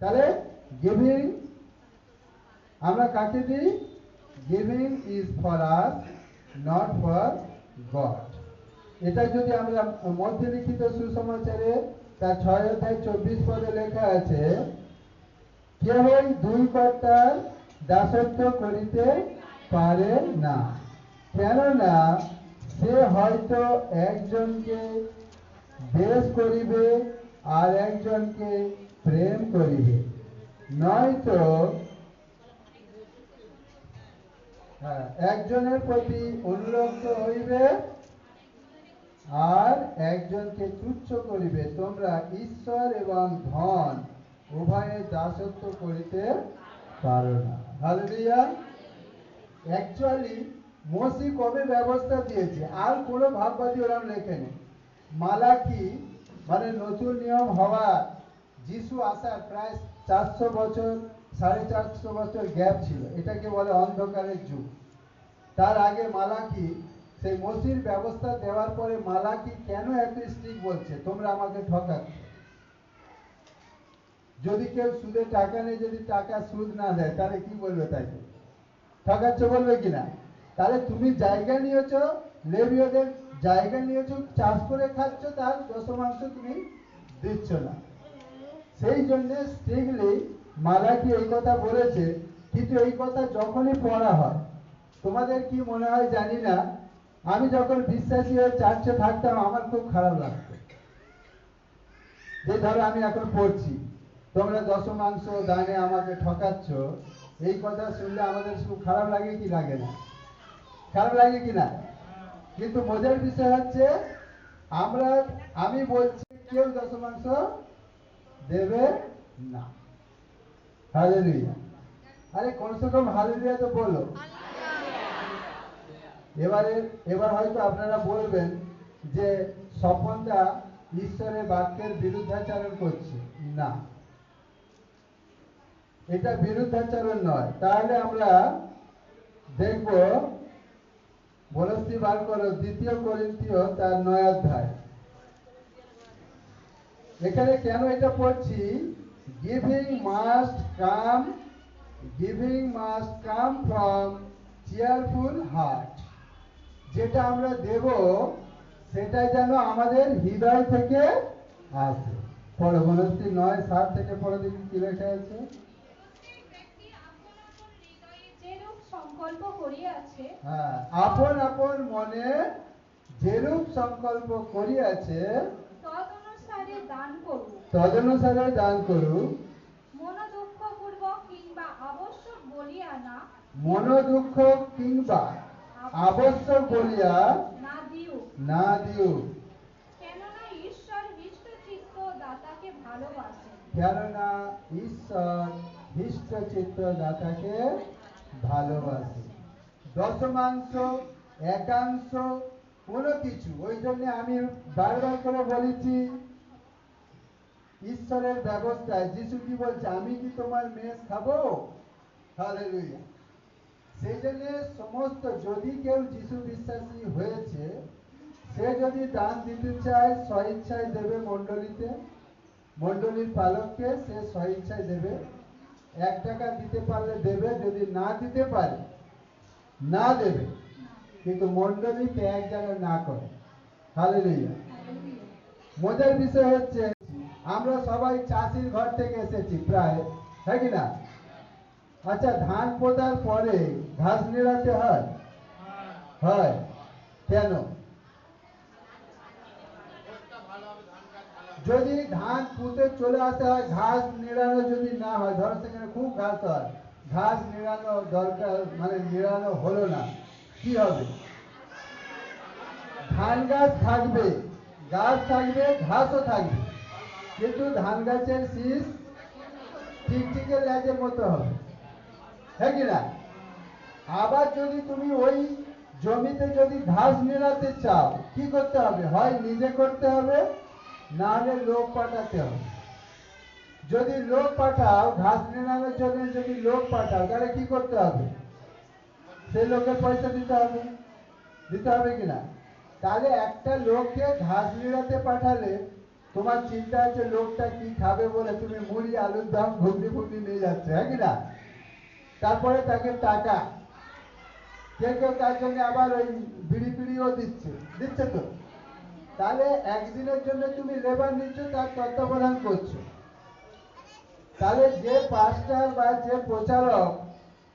তাহলে গিভিং আমরা কাকে দিই? Giving is for us not for God এটা যদি আমরা মধ্যলিখিত সুসমাচারে, তার ছয় অধ্যায় চব্বিশ পদে লেখা আছে কেবল দুই কর্তার দাসত্ব করিতে পারে না, কেননা সে হয়তো একজনকে বেশ করিবে আর একজনকে প্রেম করিবে। নয়তো হ্যাঁ, একজনের প্রতি অনুরক্ত হইবে আর একজনকে তুচ্ছ করিবে। তোমরা ঈশ্বর এবং ধন উভয়ের দাসত্ব করিতে পারো না। মসি কবে ব্যবস্থা দিয়েছে? আর কোনো ভাববাদী ওরাম লেখেনি। মালাকি মানে নতুন নিয়ম হওয়া যিশু আসার প্রায় চারশো বছর, সাড়ে চারশো বছর গ্যাপ ছিল। এটাকে বলে অন্ধকারের যুগ। তার আগে মালাকি, সেই মসির ব্যবস্থা দেওয়ার পরে মালাকি কেন এত স্ট্রিক বলছে? তোমরা আমাকে ঠকাচ্ছ। যদি কেউ সুদে টাকা নেই যদি টাকা সুদ না দেয়, তাহলে কি বলবে তাকে? ঠকাচ্ছ বলবে কিনা তাহলে তুমি জায়গা নিয়েছ, লেবীয়দের জায়গা নিয়েছ, চাষ করে খাচ্ছ, তার দশমাংশ তুমি দিচ্ছ না। সেই জন্য স্ট্রিকলি মালাকি এই কথা বলেছে, কিন্তু এই কথা যখনই পড়া হয়, তোমাদের কি মনে হয় জানি না, আমি যখন বিশ্বাসী হয়ে চার্চে থাকতাম, আমার খুব খারাপ লাগতো। যে ধরো আমি এখন পড়ছি, তোমরা দশমাংশ দানে আমাকে ঠকাচ্ছ, এই কথা শুনলে আমাদের খুব খারাপ লাগে কি লাগে না? খারাপ লাগে কি না? কিন্তু মজার বিষয় হচ্ছে, আমরা, আমি বলছি কেউ দশমাংশ দেবে না। হালেলুয়া। আরে কমসে কম হালেলুয়া তো বলো। এবারে, এবার হয়তো আপনারা বলবেন যে ঈশ্বরের বাক্যের বিরুদ্ধাচরণ করছে। না। এটা নয়। তাহলে আমরা দেখব বলস্তি বার করো, দ্বিতীয় করিন্থীয় তার নয় অধ্যায়। এখানে কেন এটা পড়ছি? Giving must come giving must come from cheerful heart যেটা আমরা দেব সেটা যেন আমাদের হৃদয় থেকে আসে। পড়ো মনস্তি নয়, সাত থেকে পড়ো দেখি কি লেখা আছে। সংকল্প করিয়াছে হ্যাঁ আপন আপন মনে যেরূপ সংকল্প করিয়াছে তদনুসারে দান করুক মনোদুঃখ কিংবা আবশ্যক বলিয়া না মন দুঃখ কিংবা আবশ্যক বলিয়া না দিও। কেননা ঈশ্বর হৃষ্টচিত্ত দাতাকে ভালোবাসেন। কেননা ঈশ্বর হৃষ্টচিত্ত দাতাকে ভালোবাসে দশমাংশ একাংশ কোনো কিছু। ওই জন্য আমি বারবার করে বলেছি ঈশ্বরের ব্যবস্থায় যিশু কি বলছে আমি কি তোমার মেষ খাব? হালেলুয়া সেই জন্য সমস্ত যদি কেউ যিশু বিশ্বাসী হয়েছে সে যদি দান দিতে চায় স্বইচ্ছায় দেবে মণ্ডলীতে মণ্ডলীর পালককে সে স্বইচ্ছায় দেবে। এক টাকা দিতে পারলে দেবে যদি না দিতে পারে না দেবে। কিন্তু মণ্ডলী ত্যাগ যেন না করে। হালেলুয়া মজার বিষয় হচ্ছে আমরা সবাই চাষির ঘর থেকে এসেছি প্রায় হ্যাঁ কি না আচ্ছা ধান পোতার পরে ঘাস নিড়াতে হয় হয় কেন যদি ধান পুঁতে চলে আসতে হয় ঘাস নিড়ানো যদি না হয় ধরো সেখানে খুব ঘাস হয় ঘাস নিড়ানো দরকার মানে নিড়ানো হলো না কি হবে ধান গাছ থাকবে গাছ থাকবে ঘাসও থাকবে কিন্তু ধান গাছের শীষ টিকটিকে লেজের মতো হবে। হ্যাঁ কি না? আবার যদি তুমি ওই জমিতে যদি ঘাস মেলাতে চাও, কি করতে হবে? হয় নিজে করতে হবে, না হলে লোক পাঠাতে হবে। যদি লোক পাঠাও, ঘাস মেলানোর জন্য যদি লোক পাঠাও, তাহলে কি করতে হবে? সেই লোকের পয়সা দিতে হবে। দিতে হবে কিনা তাহলে একটা লোককে ঘাস নিড়াতে পাঠালে তোমার চিন্তা আছে লোকটা কি খাবে বলে তুমি মুড়ি, আলুর দাম ঘুগনি ফুগনি নিয়ে যাচ্ছে হ্যাঁ কি না? তারপরে তাকে টাকা। কেউ কেউ তার জন্য আবার ওই বিড়ি পিড়িও দিচ্ছে দিচ্ছে তো। তাহলে একদিনের জন্য তুমি লেবার নিচ্ছ, তার তত্ত্বাবধান করছ। তাহলে যে পাস্টার বা যে প্রচারক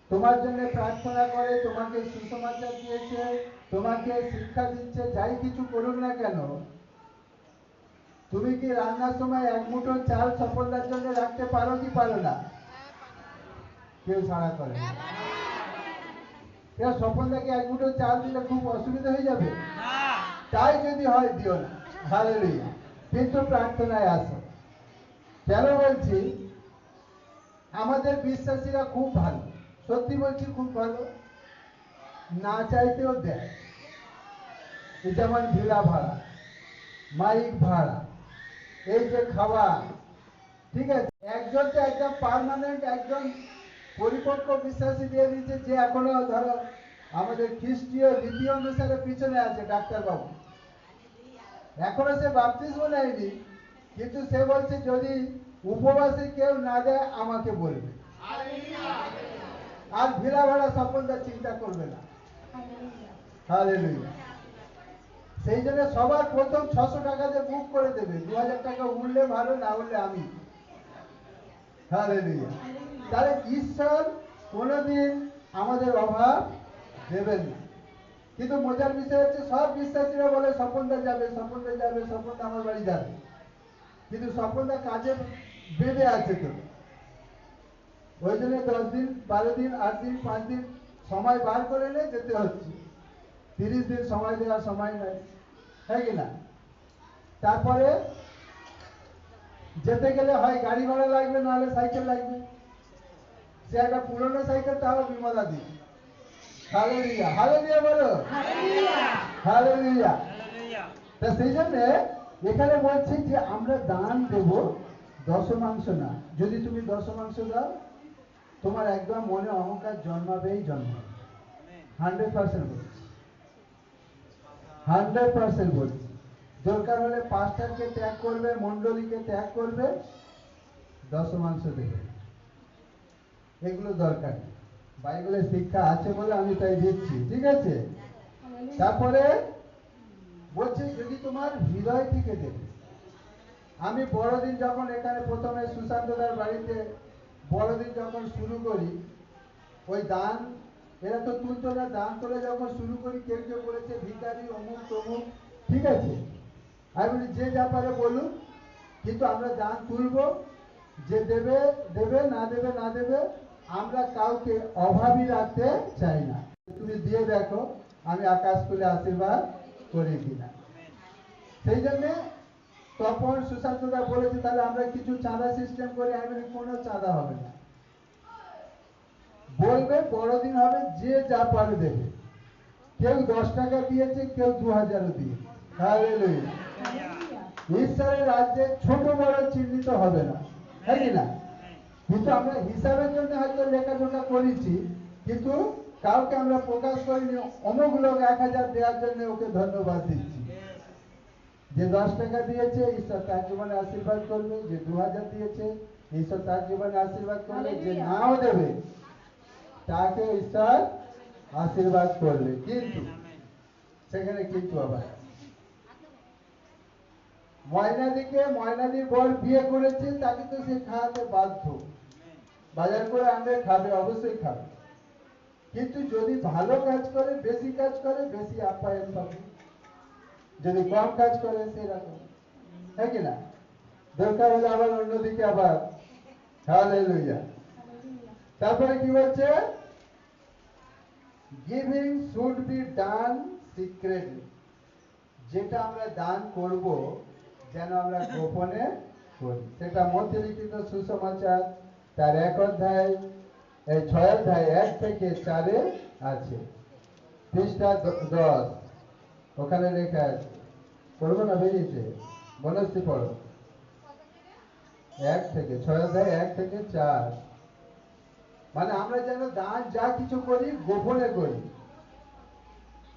তোমার জন্য প্রার্থনা করে, তোমাকে সুসমাচার দিয়েছে, তোমাকে শিক্ষা দিচ্ছে, যাই কিছু করুক না কেন তুমি কি রান্নার সময় এক মুঠো চাল সফলতার জন্য রাখতে পারো কি পারো না? কেউ সাড়া করে না। সফলতাকে এক মুঠো চাল দিলে খুব অসুবিধা হয়ে যাবে? তাই যদি হয়, দিও না। ভালো হালেলুয়া। কিন্তু প্রার্থনায় আসো। কেন বলছি? আমাদের বিশ্বাসীরা খুব ভালো। সত্যি বলছি, খুব ভালো। না চাইতেও দেয়। যেমন ভিলা ভাড়া, মাইক ভাড়া। এই যে খাওয়া ঠিক আছে? একজন তো একদম পার্মানেন্ট একজন পরিপক্ক বিশ্বাসী দিয়ে দিচ্ছে যে এখনও ধরো আমাদের খ্রিস্টীয় রীতি অনুসারে পিছনে আছে ডাক্তারবাবু। এখনও সে বাপতিস্ম নেয়নি কিন্তু সে বলছে যদি উপবাসে কেউ না দেয় আমাকে বলবে। আর ভিড়া ভাড়া সফলতা চিন্তা করবে না। হালেলুয়া সেই জন্য সবার প্রথম ছশো টাকাতে বুক করে দেবে। দু হাজার টাকা উঠলে ভালো না উঠলে আমি। তাহলে ঈশ্বর কোনোদিন আমাদের অভাব দেবেন না। কিন্তু মজার বিষয় হচ্ছে, সব বিশ্বাসীরা বলে, স্বপনদা যাবে স্বপনদা যাবে, স্বপনদা আমার বাড়ি যাবে। কিন্তু স্বপনদা কাজে বেঁধে আছে তো। ওই জন্য দশ দিন, বারো দিন, আট দিন, পাঁচ দিন সময় বার করে নিয়ে যেতে হচ্ছে। তিরিশ দিন সময় দেওয়ার সময় নাই। হ্যাঁ কি না? তারপরে যেতে গেলে হয় গাড়ি ভাড়া লাগবে নাহলে সাইকেল লাগবে। সে একটা পুরনো সাইকেল তাও বিমলা দিই হালেলুয়া। হালেলুয়া বলো। হালেলুয়া। তা সেই জন্য এখানে বলছি যে আমরা দান দেব দশমাংশ না। যদি তুমি দশমাংশ দাও তোমার একদম মনে অহংকার জন্মাবেই জন্মাবে। হান্ড্রেড পার্সেন্ট হান্ড্রেড পার্সেন্ট বলছি। দরকার হলে পাঁচটাকে ত্যাগ করবে, মণ্ডলীকে ত্যাগ করবে, দশমাংশ দেবে। এগুলো দরকার। বাইবেলে শিক্ষা আছে বলে আমি তাই দিচ্ছি, ঠিক আছে? তারপরে বলছে, যদি তোমার হৃদয় থেকে দেবে আমি বড়দিন যখন এখানে প্রথমে সুশান্তদার বাড়িতে বড়দিন যখন শুরু করি, ওই দান এরা তো তুলতো না দান তোলে যখন শুরু করি কেউ কেউ বলেছে ভিকারি অমুক, তমুক, ঠিক আছে? আমি বলি, যে যা পারে বলুন কিন্তু আমরা দান তুলবো, যে দেবে দেবে, না দেবে না দেবে, আমরা কাউকে অভাবী রাখতে চাই না। তুমি দিয়ে দেখো, আমি আকাশ খুলে আশীর্বাদ করি কিনা সেই জন্যে তখন সুশান্তদা বলেছে, তাহলে আমরা কিছু চাঁদা সিস্টেম করি, আমি কোনো চাঁদা হবে না। বলবে বড়দিন হবে যে যা পারে দেবে। কেউ দশ টাকা দিয়েছে কেউ দু হাজারও দিয়ে হালেলুয়া। ঈশ্বরের রাজ্যে ছোট বড় চিহ্নিত হবে না তাই না? কিন্তু আমরা হিসাবের জন্য হয়তো লেখাজোখা করেছি কিন্তু কাউকে আমরা প্রকাশ করিনি অমুক লোক এক হাজার দেওয়ার জন্য ওকে ধন্যবাদ দিচ্ছি। যে দশ টাকা দিয়েছে ঈশ্বর তার জীবনে আশীর্বাদ করবে যে দু হাজার দিয়েছে ঈশ্বর তার জীবনে আশীর্বাদ করবে যে. নাও দেবে। তাকে ঈশ্বর আশীর্বাদ করবে কিন্তু সেখানে কিন্তু আবার ময়নাদিকে ময়নাদির বর বিয়ে করেছে, তাকে তো সে খাওয়াতে বাধ্য। বাজার করে আনলে খাবে, অবশ্যই খাবে। কিন্তু যদি ভালো কাজ করে, বেশি কাজ করে, বেশি আপ্যায়ন পাবে। যদি কম কাজ করে, সেরকম। হ্যাঁ কি না? দরকার হলে আবার অন্যদিকে আবার। হালেলুয়া। তারপরে কি বলছে? Giving should be done secretly যেটা আমরা দান করব, যেন আমরা গোপনে করি। সেটা মধ্যে লিখিত সুসমাচার, তার এক অধ্যায়, এই ছয় অধ্যায় এক থেকে চারে আছে। পৃষ্ঠা দশ। ওখানে লেখা আছে। পড়ব না বেরিয়েছে? বনশ্রী পড়ো। এক থেকে, ছয় অধ্যায় এক থেকে চার। মানে আমরা যেন দান যা কিছু করি গোপনে করি।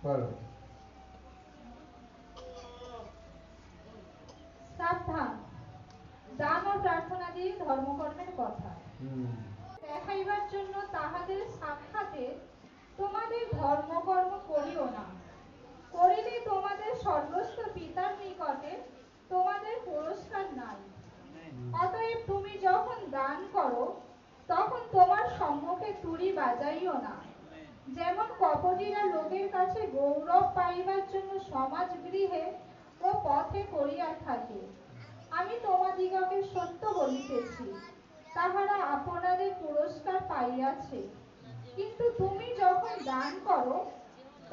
বলো। সাবধান। দান ও প্রার্থনা দিয়ে ধর্মকর্মের কথা। দেখাইবার জন্য তাহাদের সাক্ষাতে তোমাদের ধর্মকর্ম করিও না। করিলে তোমাদের সর্বস্ব পিতার নিকটে তোমাদের পুরস্কার নাই। অতএব তুমি যখন দান করো তখন তোমার সম্মুখে তুড়ি বাজাইও না। যেমন কপটিরা লোকের কাছে গৌরব পাইবার জন্য সমাজ গৃহে ও পথে করিয়া থাকে। আমি তোমাদিগকে সত্য বলিতেছি, তাহারা আপনাদের পুরস্কার পাইয়াছে। কিন্তু তুমি যখন দান করো,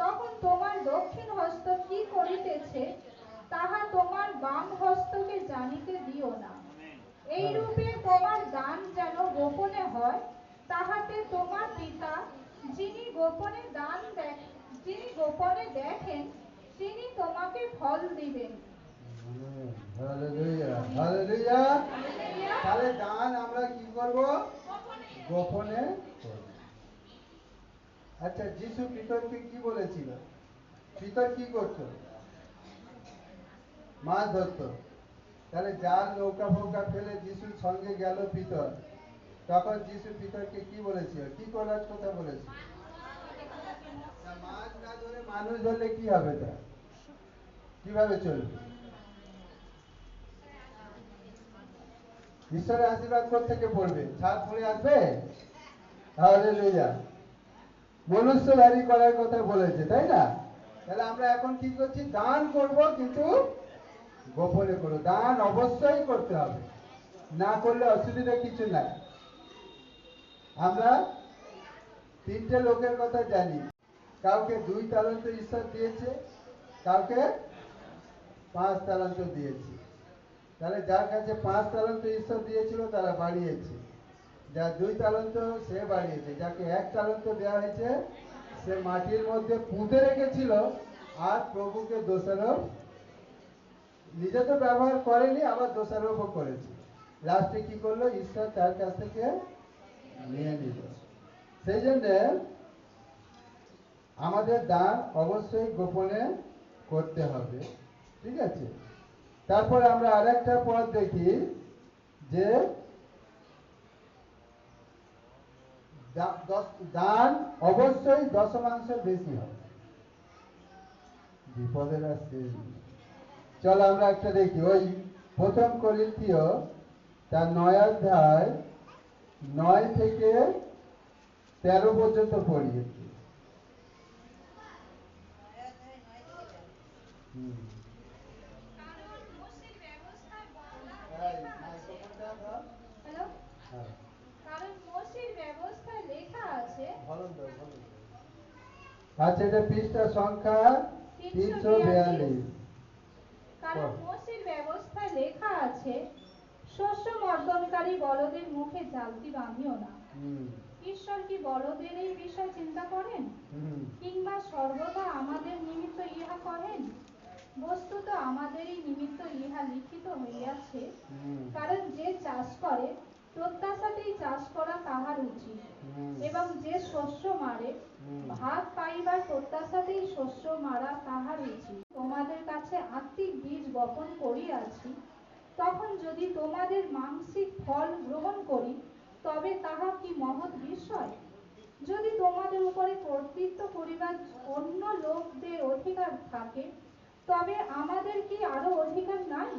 তখন তোমার দক্ষিণ হস্ত কি করিতেছে, তাহা তোমার বাম হস্তকে জানিতে দিও না। এই রূপে তোমার হয় তাহাতে তোমার পিতা যিনি গোপনে দান দেখ যিনি গোপনে দেখেন তিনি তোমাকে ফল দিবেন। তাহলে দান আমরা কি করব? গোপনে। আচ্ছা যিশু পিতরকে কি বলেছিল? পিতর কি করতো? মাছ ধরতো। তাহলে যার নৌকা ফৌকা ফেলে যিশুর সঙ্গে গেল পিতর তখন যিশু পিতরকে কি বলেছিল? কি করার কথা বলেছিল? মাছ না ধরে মানুষ ধরলে কি হবে তা? কীভাবে চলবে? ঈশ্বরের আশীর্বাদ থেকে পড়বে? ছাদ পড়ে আসবে? তাহলে লইয়া মনুষ্যধারী করার কথা বলেছে তাই না? তাহলে আমরা এখন কি করছি? দান করব কিন্তু গোপনে করো দান অবশ্যই করতে হবে। না করলে অসুবিধা কিছু নাই। আমরা তিনটে লোকের কথা জানি। কাউকে দুই তালন্ত ঈশ্বর দিয়েছে, কাউকে পাঁচ তালান্ত দিয়েছে। তাহলে যার কাছে পাঁচ তালন্ত ঈশ্বর দিয়েছিল, তারা বাড়িয়েছে। যার দুই তালন্ত, সে বাড়িয়েছে। যাকে এক তালন্ত দেওয়া হয়েছে, সে মাটির মধ্যে পুঁতে রেখেছিল আর প্রভুকে দোষারোপ নিজে তো ব্যবহার করেনি, আবার দোষারোপও করেছে। লাস্টে কি করল? ঈশ্বর তার কাছ থেকে সেই জন্য আমাদের দান অবশ্যই গোপনে করতে হবে। ঠিক আছে? তারপর আমরা আরেকটা পদ দেখি যে দান অবশ্যই দশমাংশের বেশি হবে। বিপদের আসছে। চল আমরা একটা দেখি। ওই প্রথম করিন্থীয় তার নয় অধ্যায় নয় থেকে তেরো পর্যন্ত পড়িয়েছি। আচ্ছা এটা পৃষ্ঠা সংখ্যা তিনশো বিয়াল্লিশ কারণ বল। মোশির ব্যবস্থায় লেখা আছে শস্য মর্দনকারী বলদের মুখে জালতি বাঁধিও না। ঈশ্বর কি বলদের এই বিষয় চিন্তা করেন? কিংবা সর্বদা আমাদের নিমিত্ত ইহা করেন? বস্তুত আমাদেরই নিমিত্ত ইহা লিখিত হইয়াছে। কারণ যে চাষ করে প্রত্যাশাতেই চাষ করা তাহার উচিত। এবং যে শস্য মারে। ভাগ পাইবার প্রত্যাশাতেই শস্য মারা তাহার উচিত। তোমাদের কাছে আত্মিক বীজ বপন করিয়াছি। তখন যদি তোমাদের মানসিক ফল গ্রহণ করি তবে তাহা কি মহৎ বিষয় যদি তোমাদের উপরে কর্তৃত্ব করিবার অন্য লোকদের অধিকার থাকে তবে আমাদের কি আরও অধিকার নাই?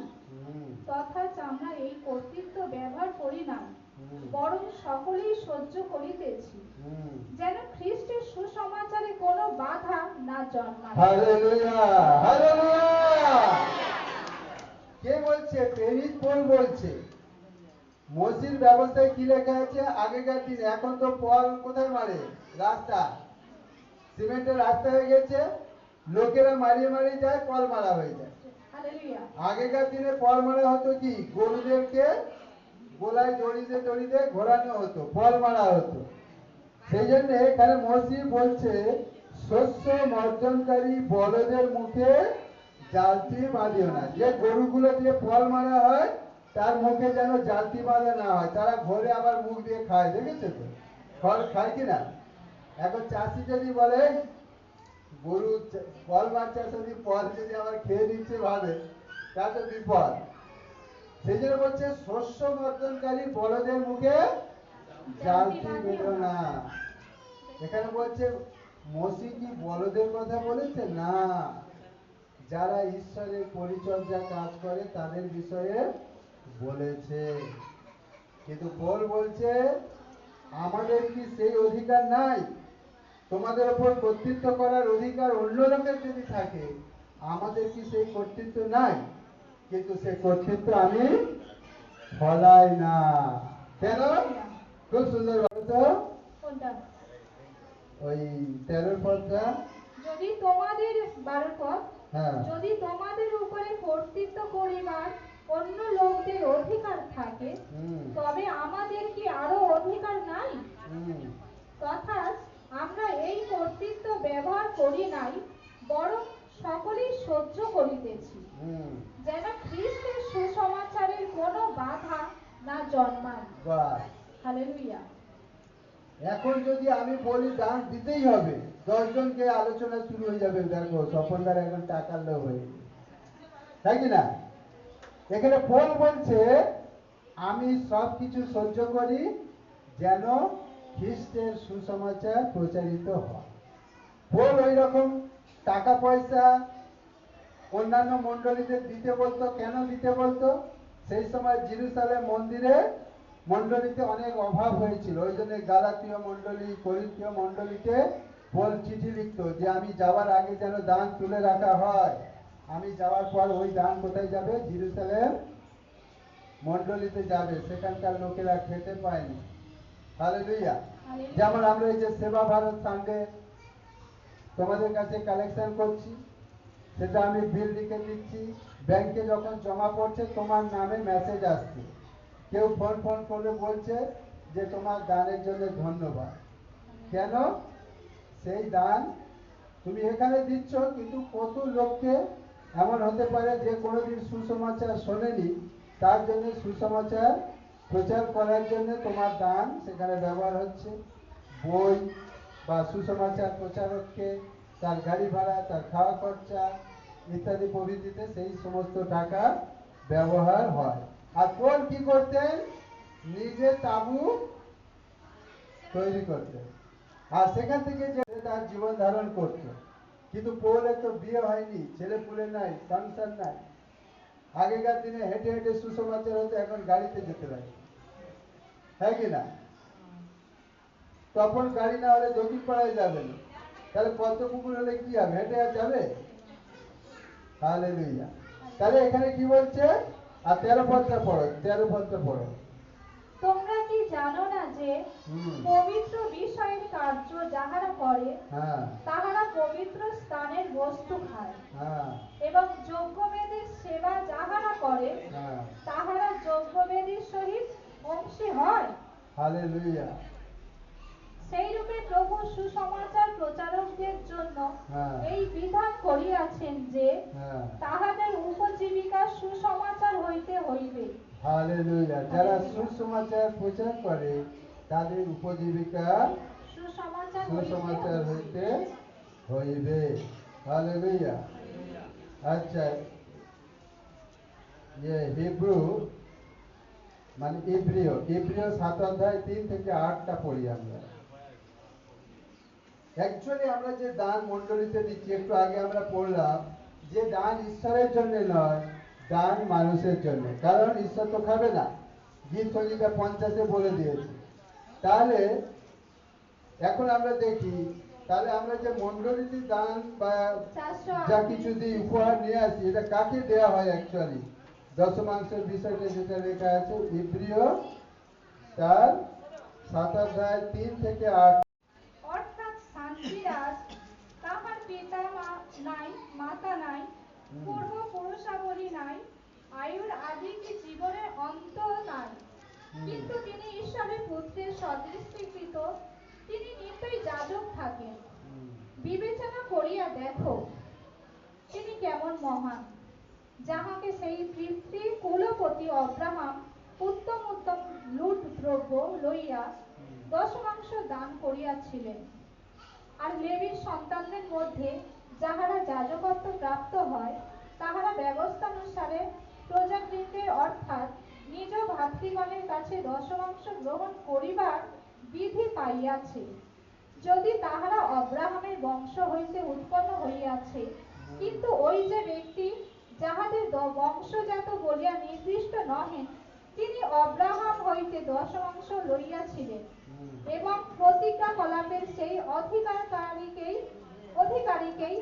তথাচ আমরা এই কর্তৃত্ব ব্যবহার করি না বরং সকলেই সহ্য করিতেছি। যেন খ্রিস্টের সুসমাচারে কোনো বাধা না জন্মায়। কে বলছে? প্রেরিত পল বলছে। মসজিদ ব্যবস্থায় কি লেখা আছে? আগেকার দিনে এখন তো পল কোথায় মারে? রাস্তা। সিমেন্টের রাস্তা হয়ে গেছে। লোকেরা মারিয়ে মারিয়ে যায় পল মারা হয়ে যায়। আগেকার দিনে পল মারা হতো কি? গরুদেরকে গোলায় দড়িতে দড়িতে ঘোরানো হতো পল মারা হতো। সেই জন্য এখানে মসজিদ বলছে শস্য মর্জনকারী বলদের মুখে জালতি বাঁধিও না। যে গরুগুলো দিয়ে ফল মারা হয়, তার মুখে যেন জালতি বাঁধা না হয়। তারা ঘরে আবার মুখ দিয়ে খায়, দেখেছ তো? ফল খায় কিনা এখন চাষি যদি বলে, গরু ফল মারছে যদি ফল যদি আবার খেয়ে নিচ্ছে ভাবে, তা তো বিপদ। সেই জন্য বলছে, শস্য মর্দনকারী বড়দের মুখে জালতি বেরো না। এখানে বলছে, মসি কি বলদের কথা বলেছে? না। যারা ঈশ্বরের পরিচর্যা কাজ করে তাদের বিষয়ে বলেছে। কিন্তু পোল বলছে আমাদের কি সেই অধিকার নাই? তোমাদের উপর কর্তৃত্ব করার অধিকার অন্য লোকের যদি থাকে আমাদের কি সেই কর্তৃত্ব নাই? কিন্তু সেই কর্তৃত্ব আমি ফলাই না। কেন খুব সুন্দর বলতো কোনটা? ওই তেরোর পদটা। যদি তোমাদের বারোর হ্যাঁ যদি তোমাদের উপরে কর্তৃত্ব করিবার অন্য লোকদের অধিকার থাকে তবে আমাদের কি আরও অধিকার নাই? তথা আমরা এই কর্তৃত্ব ব্যবহার করি নাই বরং সকলেই সহ্য করিতেছি। যেন খ্রিস্টের সুসমাচারের কোনো বাধা না জন্মায়। বাস হালেলুয়া এখন যদি আমি বলি দান দিতেই হবে। দশজনকে আলোচনা শুরু হয়ে যাবে দেখো স্বপনদার এখন টাকার লোভ হয়ে তাই কি না? এখানে পোল বলছে, আমি সব কিছু সহ্য করি যেন খ্রিস্টের সুসমাচার প্রচারিত হয়। পোল ওই রকম টাকা পয়সা, অন্যান্য মণ্ডলীদের দিতে বলতো, কেন দিতে বলতো? সেই সময় জিরুসালেম মন্দিরে মন্ডলীতে অনেক অভাব হয়েছিল। ওই জন্য গালাতীয় মণ্ডলী করিন্থীয় মণ্ডলীতে পোল চিঠি লিখতো যে আমি যাওয়ার আগে যেন দান তুলে রাখা হয়। আমি যাওয়ার পর ওই দান কোথায় যাবে? জিরুসালেম মণ্ডলীতে যাবে। সেখানকার লোকেরা খেতে পায়নি। হালেলুয়া। হালেলুয়া। যেমন আমরা এই যে সেবা ভারত সানডে তোমাদের কাছে কালেকশন করছি সেটা আমি বিল লিখে দিচ্ছি ব্যাংকে যখন জমা পড়ছে তোমার নামে মেসেজ আসছে। কেউ ফোন ফোন করে বলছে যে তোমার দানের জন্য ধন্যবাদ। কেন? সেই দান তুমি এখানে দিচ্ছ, কিন্তু কত লোককে এমন হতে পারে যে কোনোদিন সুসমাচার শোনেনি, তার জন্য সুসমাচার প্রচার করার জন্য তোমার দান সেখানে ব্যবহার হচ্ছে। বই বা সুসমাচার প্রচারককে, তার গাড়ি ভাড়া, তার খাওয়া খরচা ইত্যাদি প্রভৃতিতে সেই সমস্ত টাকা ব্যবহার হয়। আর কোন কি করতেন? নিজে তাবু তৈরি করতেন। আর সেখান থেকে যে তার জীবন ধারণ করত কিন্তু পৌলের তো বিয়ে হয়নি, ছেলে পুলে নাই, সংসার নাই। আগেকার দিনে হেঁটে হেঁটে সুসমাচার হতো, এখন গাড়িতে যেতে লাগে হ্যাঁ কি না? তখন গাড়ি না হলে দক্ষিণ পাড়ায় যাবে না। তাহলে পদ্ম পুকুর হলে কি হবে? হেঁটে আর যাবে? তাহলে তাহলে এখানে কি বলছে? আর তেরো পদটা পড়ো, তেরো পদটা পড়ো। তোমরা কি জানো না যে পবিত্র বিষয়ের কার্য যাহারা করে হ্যাঁ। তাহারা পবিত্র স্থানের বস্তু খায়। হ্যাঁ। এবং যজ্ঞবেদের সেবা যাহারা করে হ্যাঁ। তাহারা যজ্ঞবেদের সহিত অংশী হয়। হালে সেই রূপে প্রভু সুসমাচার প্রচারকদের জন্য। এই বিধান করিয়াছেন যে তাহাদের উপজীবিকা সুসমাচার হইতে হইবে। হালে লইয়া যারা সুসমাচার প্রচার করে তাদের উপজীবিকা সুসমাচার হইতে হইবে। হালে লইয়া আচ্ছা ইয়ে হিব্রু মানে ইব্রিয়। ইব্রিয় সাত অধ্যায় তিন থেকে আটটা পড়ি আমরা। অ্যাকচুয়ালি আমরা যে দান মণ্ডলীতে দিচ্ছি একটু আগে আমরা পড়লাম যে দান ঈশ্বরের জন্য নয় দান মানুষের জন্য। কারণ ঈশ্বর তো খাবে না। গীত সঙ্গীতা পঞ্চাশে বলে দিয়েছে। তাহলে এখন আমরা দেখি তাহলে আমরা যে মণ্ডলীতে দান বা যা কিছু দিই উপহার নিয়ে আসি এটা কাকে দেওয়া হয় অ্যাকচুয়ালি দশমাংশের বিষয়টা যেটা লেখা আছে ইব্রিয় তার সাত অধ্যায় তিন থেকে আট। অর্থাৎ শান্তিরাজ তাহার পিতা নাই মাতা নাই। পূর্ব পুরুষাবলী নাই আয়ুর আদি কি জীবনের অন্ত নাই। কিন্তু তিনি ঈশ্বরের পুত্রের সদৃষ্টীকৃত তিনি নিত্যই যাজক থাকেন। বিবেচনা করিয়া দেখো তিনি কেমন মহান। যাহাকে সেই পিতৃ কুলপতি অব্রাহাম উত্তম উত্তম লুট দ্রব্য লইয়া দশমাংশ দান করিয়াছিলেন। আর লেবির সন্তানদের মধ্যে যাহারা যাজকত্ব প্রাপ্ত হয় তাহারা ব্যবস্থা অনুসারে প্রজাবৃন্দের অর্থাৎ নিজ ভাতৃগণের কাছে দশমাংশ গ্রহণ করিবার বিধি পাইয়াছে। যদি তাহারা অব্রাহামের বংশ হইতে উৎপন্ন হইয়াছে, কিন্তু ওই যে ব্যক্তি যাহাদের বংশজাত বলিয়া নির্দিষ্ট নহেন তিনি অব্রাহাম হইতে দশমাংশ লইয়াছিলেন এবং প্রতিজ্ঞা কলাপের সেই অধিকারীকেই অধিকারীকেই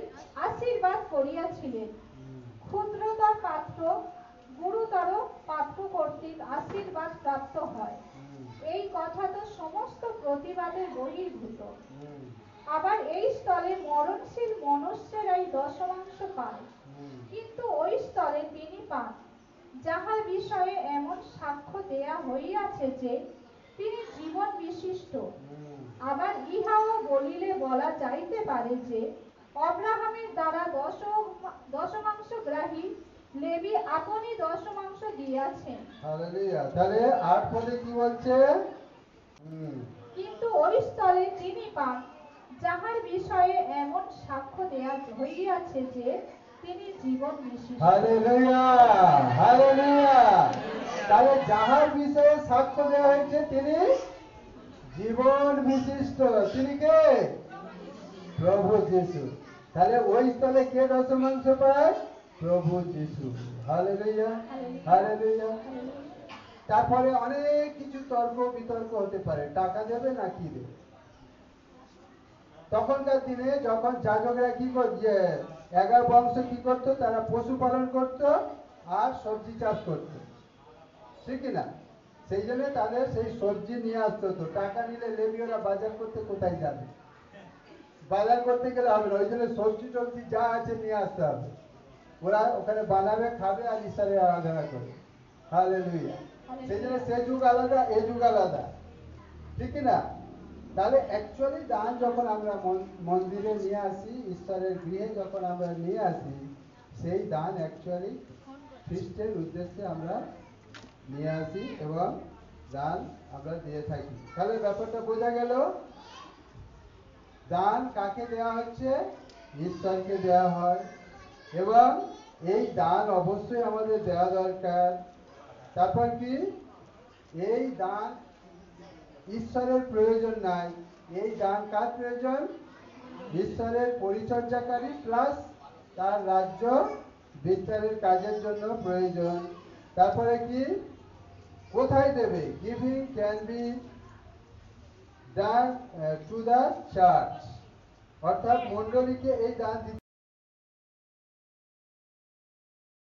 আশীর্বাদ করিয়াছিলেন। ক্ষুদ্রতর পাত্র, গুরুতর পাত্র কর্তৃক আশীর্বাদ প্রাপ্ত হয়। এই কথা তো সমস্ত প্রতিবাদের বহির্ভূত। আবার এই স্থলে মরণশীল মনুষ্যরাই দশমাংশ পায়। কিন্তু ওই স্তরে তিনি পান। যাহার বিষয়ে এমন সাক্ষ্য দেয়া হইয়াছে যে, তিনি জীবন বিশিষ্ট। আবার ইহাও বলিলে বলা যাইতে পারে যে অব্রাহামের দ্বারা দশ দশমাংশ গ্রাহী লেবি আপনি দশমাংশ দিয়াছেন। তাহলে আট পদে কি বলছে? কিন্তু ওই স্থলে তিনি পান যাহার বিষয়ে এমন সাক্ষ্য দেয়া হইয়াছে যে তিনি জীবন বিশিষ্ট হালেলুয়া হালেলুয়া। তাহলে যাহার বিষয়ে সাক্ষ্য দেওয়া হয়েছে তিনি জীবন বিশিষ্ট তিনি কে? প্রভু যিশু। তাহলে ওই স্থলে কে দশমাংশ পায়? প্রভু যিশু। হালেলুয়া হালেলুয়া তারপরে অনেক কিছু তর্ক বিতর্ক হতে পারে। টাকা দেবে না কি দেবে? তখনকার দিনে যখন যাজকরা কি করছে এগারো বংশ কি করতো? তারা পশুপালন করতো আর সবজি চাষ করতো। ঠিক কি না? সেই জন্য তাদের সেই সবজি নিয়ে আসতে হতো। টাকা নিলে লেবিওরা বাজার করতে কোথায় যাবে? বাজার করতে গেলে হবে না, ওই জন্য সবজি টবজি যা আছে নিয়ে আসতে হবে। ওরা ওখানে বানাবে, খাবে আর ঈশ্বরের আরাধনা করবে হালেলুয়া সেই জন্য সে যুগ আলাদা, এ যুগ আলাদা। ঠিক না? তাহলে অ্যাকচুয়ালি দান যখন আমরা মন্দিরে নিয়ে আসি, ঈশ্বরের গৃহে যখন আমরা নিয়ে আসি, সেই দান অ্যাকচুয়ালি খ্রিস্টের উদ্দেশ্যে আমরা নিয়ে আসি এবং দান আমরা দিয়ে থাকি। তাহলে ব্যাপারটা বোঝা গেল? দান কাকে দেওয়া হচ্ছে? ঈশ্বরকে দেওয়া হয়। এবং এই দান অবশ্যই আমাদের দেওয়া দরকার। তারপর কি? এই দান ঈশ্বরের প্রয়োজন নাই। এই দান কার প্রয়োজন? ঈশ্বরের পরিচর্যাকারী প্লাস তার রাজ্য বিস্তারের কাজের জন্য প্রয়োজন। তারপরে কি? কোথায় দেবে? Giving can be done to the church অর্থাৎ মন্ডলীকে এই দান